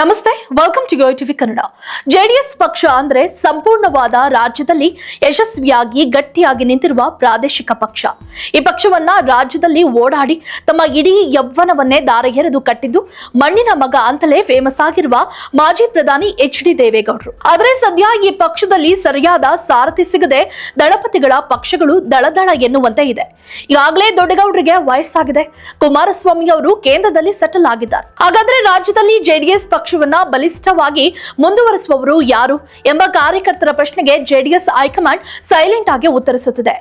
ನಮಸ್ತೆ welcome to TV Kannada JDS ಪಕ್ಷ ಅಂದ್ರೆ ಸಂಪೂರ್ಣವಾದ ರಾಜ್ಯದಲ್ಲಿ ಯಶಸ್ವಿಯಾಗಿ ಗಟ್ಟಿಯಾಗಿ ನಿಂತಿರುವ ಪ್ರಾದೇಶಿಕ ಪಕ್ಷ. ಈ ಪಕ್ಷವನ್ನ ರಾಜ್ಯದಲ್ಲಿ ಓಡಾಡಿ ತಮ್ಮ ಇಡೀ ಯೌವನವನ್ನೇ ದಾರ ಎರೆದು ಕಟ್ಟಿದ್ದು ಮಣ್ಣಿನ ಮಗ ಅಂತಲೇ ಫೇಮಸ್ ಆಗಿರುವ ಮಾಜಿ ಪ್ರಧಾನಿ ಎಚ್ ಡಿ ದೇವೇಗೌಡರು. ಆದರೆ ಸದ್ಯ ಈ ಪಕ್ಷದಲ್ಲಿ ಸರಿಯಾದ ಸಾರಥಿ ಸಿಗದೆ ದಳಪತಿಗಳ ಪಕ್ಷಗಳು ದಳದಳ ಎನ್ನುವಂತೆ ಇದೆ. ಈಗಾಗಲೇ ದೊಡ್ಡಗೌಡರಿಗೆ ವಯಸ್ಸಾಗಿದೆ. ಕುಮಾರಸ್ವಾಮಿ ಅವರು ಕೇಂದ್ರದಲ್ಲಿ ಸೆಟಲ್ ಆಗಿದ್ದಾರೆ. ಹಾಗಾದ್ರೆ ರಾಜ್ಯದಲ್ಲಿ ಜೆಡಿಎಸ್ ಪಕ್ಷವನ್ನ ಬಲಿಷ್ಠವಾಗಿ ಮುಂದುವರಿಸುವವರು ಯಾರು ಎಂಬ ಕಾರ್ಯಕರ್ತರ ಪ್ರಶ್ನೆಗೆ ಜೆಡಿಎಸ್ ಹೈಕಮಾಂಡ್ ಸೈಲೆಂಟ್ ಆಗಿ ಉತ್ತರಿಸುತ್ತಿದೆ.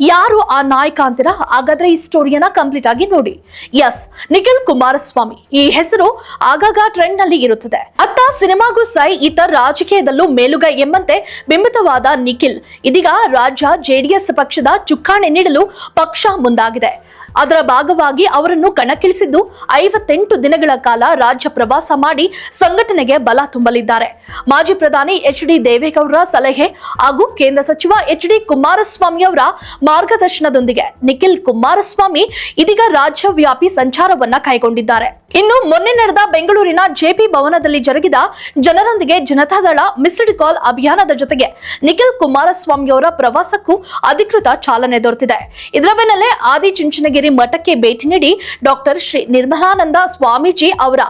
ಯಾರು ಆ ನಾಯಕ ಅಂತೀರಾ? ಹಾಗಾದ್ರೆ ಈ ಸ್ಟೋರಿಯನ್ನ ಕಂಪ್ಲೀಟ್ ಆಗಿ ನೋಡಿ. ಎಸ್ ನಿಖಿಲ್ ಕುಮಾರಸ್ವಾಮಿ. ಈ ಹೆಸರು ಆಗಾಗ ಟ್ರೆಂಡ್ನಲ್ಲಿ ಇರುತ್ತದೆ. ಅತ್ತ ಸಿನಿಮಾಗೂ ಸೈ ಈತ ರಾಜಕೀಯದಲ್ಲೂ ಮೇಲುಗೈ ಎಂಬಂತೆ ಬಿಂಬಿತವಾದ ನಿಖಿಲ್. ಇದೀಗ ರಾಜ್ಯ ಜೆಡಿಎಸ್ ಪಕ್ಷದ ಚುಕ್ಕಾಣಿ ನೀಡಲು ಪಕ್ಷ ಮುಂದಾಗಿದೆ. ಅದರ ಭಾಗವಾಗಿ ಅವರನ್ನು ಕಣಕ್ಕಿಳಿಸಿದ್ದು ಐವತ್ತೆಂಟು ದಿನಗಳ ಕಾಲ ರಾಜ್ಯ ಪ್ರವಾಸ ಮಾಡಿ ಸಂಘಟನೆಗೆ ಬಲ ತುಂಬಲಿದ್ದಾರೆ. ಮಾಜಿ ಪ್ರಧಾನಿ ಎಚ್ ಡಿ ದೇವೇಗೌಡರ ಸಲಹೆ ಹಾಗೂ ಕೇಂದ್ರ ಸಚಿವ ಎಚ್ ಡಿ ಕುಮಾರಸ್ವಾಮಿ ಅವರ ಮಾರ್ಗದರ್ಶನದೊಂದಿಗೆ ನಿಖಿಲ್ ಕುಮಾರಸ್ವಾಮಿ ಇದೀಗ ರಾಜ್ಯವ್ಯಾಪಿ ಸಂಚಾರವನ್ನ ಕೈಗೊಂಡಿದ್ದಾರೆ. ಇನ್ನು ಮೊನ್ನೆ ನಡೆದ ಬೆಂಗಳೂರಿನ ಜೆಪಿ ಭವನದಲ್ಲಿ ಜರುಗಿದ ಜನರೊಂದಿಗೆ ಜನತಾದಳ ಮಿಸ್ಡ್ ಕಾಲ್ ಅಭಿಯಾನದ ಜೊತೆಗೆ ನಿಖಿಲ್ ಕುಮಾರಸ್ವಾಮಿ ಅವರ ಪ್ರವಾಸಕ್ಕೂ ಅಧಿಕೃತ ಚಾಲನೆ ದೊರೆತಿದೆ. ಇದರ ಬೆನ್ನಲ್ಲೇ ಆದಿಚುಂಚನಗಿರಿ ಮಠಕ್ಕೆ ಭೇಟಿ ನೀಡಿ ಡಾಕ್ಟರ್ ಶ್ರೀ ನಿರ್ಮಲಾನಂದ ಸ್ವಾಮೀಜಿ ಅವರ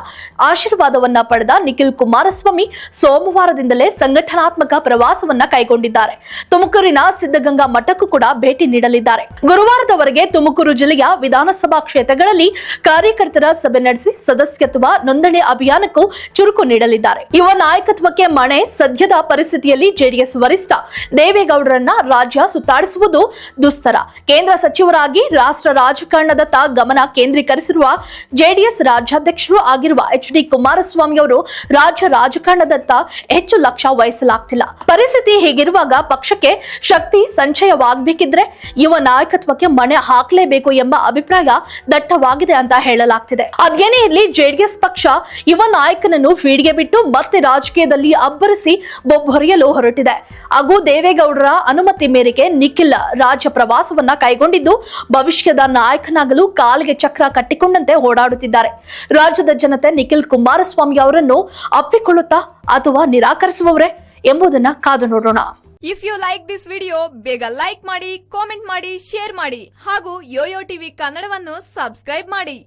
ಆಶೀರ್ವಾದವನ್ನ ಪಡೆದ ನಿಖಿಲ್ ಕುಮಾರಸ್ವಾಮಿ ಸೋಮವಾರದಿಂದಲೇ ಸಂಘಟನಾತ್ಮಕ ಪ್ರವಾಸವನ್ನ ಕೈಗೊಂಡಿದ್ದಾರೆ. ತುಮಕೂರಿನ ಸಿದ್ಧಗಂಗಾ ಮಠಕ್ಕೂ ಕೂಡ ಭೇಟಿ ನೀಡಲಿದ್ದಾರೆ. ಗುರುವಾರದವರೆಗೆ ತುಮಕೂರು ಜಿಲ್ಲೆಯ ವಿಧಾನಸಭಾ ಕ್ಷೇತ್ರಗಳಲ್ಲಿ ಕಾರ್ಯಕರ್ತರ ಸಭೆ ನಡೆಸಿ ಸದಸ್ಯತ್ವ ನೋಂದಣಿ ಅಭಿಯಾನಕ್ಕೂ ಚುರುಕು ನೀಡಲಿದ್ದಾರೆ. ಯುವ ನಾಯಕತ್ವಕ್ಕೆ ಮಣೆ ಸದ್ಯದ ಪರಿಸ್ಥಿತಿಯಲ್ಲಿ ಜೆಡಿಎಸ್ ವರಿಷ್ಠ ದೇವೇಗೌಡರನ್ನ ರಾಜ್ಯ ಸುತ್ತಾಡಿಸುವುದು ದುಸ್ತರ. ಕೇಂದ್ರ ಸಚಿವರಾಗಿ ರಾಷ್ಟ್ರ ರಾಜಕಾರಣದತ್ತ ಗಮನ ಕೇಂದ್ರೀಕರಿಸಿರುವ ಜೆಡಿಎಸ್ ರಾಜ್ಯಾಧ್ಯಕ್ಷರು ಆಗಿರುವ ಎಚ್ ಡಿ ಕುಮಾರಸ್ವಾಮಿ ಅವರು ರಾಜ್ಯ ರಾಜಕಾರಣದತ್ತ ಹೆಚ್ಚು ಲಕ್ಷ ವಹಿಸಲಾಗ್ತಿಲ್ಲ. ಪರಿಸ್ಥಿತಿ ಹೀಗಿರುವಾಗ ಪಕ್ಷಕ್ಕೆ ಶಕ್ತಿ ಸಂಚಯವಾಗಬೇಕಿದ್ರೆ ಯುವ ನಾಯಕತ್ವಕ್ಕೆ ಮಣೆ ಹಾಕಲೇಬೇಕು ಎಂಬ ಅಭಿಪ್ರಾಯ ದಟ್ಟವಾಗಿದೆ ಅಂತ ಹೇಳಲಾಗ್ತಿದೆ. ಅದೇನೇ ಇರಲಿ ಜೆಡಿಎಸ್ ಪಕ್ಷ ಯುವ ನಾಯಕನನ್ನು ಫೀಡ್ಗೆ ಬಿಟ್ಟು ಮತ್ತೆ ರಾಜಕೀಯದಲ್ಲಿ ಅಬ್ಬರಿಸಿ ಬೊಬ್ಬೊರೆಯಲು ಹೊರಟಿದೆ. ಹಾಗೂ ದೇವೇಗೌಡರ ಅನುಮತಿ ಮೇರೆಗೆ ನಿಖಿಲ್ ರಾಜ್ಯ ಪ್ರವಾಸವನ್ನ ಕೈಗೊಂಡಿದ್ದು ಭವಿಷ್ಯದ ನಾಯಕನಾಗಲು ಕಾಲಿಗೆ ಚಕ್ರ ಕಟ್ಟಿಕೊಂಡಂತೆ ಓಡಾಡುತ್ತಿದ್ದಾರೆ. ರಾಜ್ಯದ ಜನತೆ ನಿಖಿಲ್ ಕುಮಾರಸ್ವಾಮಿ ಅವರನ್ನು ಅಪ್ಪಿಕೊಳ್ಳುತ್ತಾ ಅಥವಾ ನಿರಾಕರಿಸುವವರೇ ಎಂಬುದನ್ನ ಕಾದು ನೋಡೋಣ. If you like this video ಬೇಗ ಲೈಕ್ ಮಾಡಿ ಕಾಮೆಂಟ್ ಮಾಡಿ ಶೇರ್ ಮಾಡಿ ಹಾಗೂ ಯೋಯೋ ಟಿವಿ ಕನ್ನಡವನ್ನು ಸಬ್ಸ್ಕ್ರೈಬ್ ಮಾಡಿ.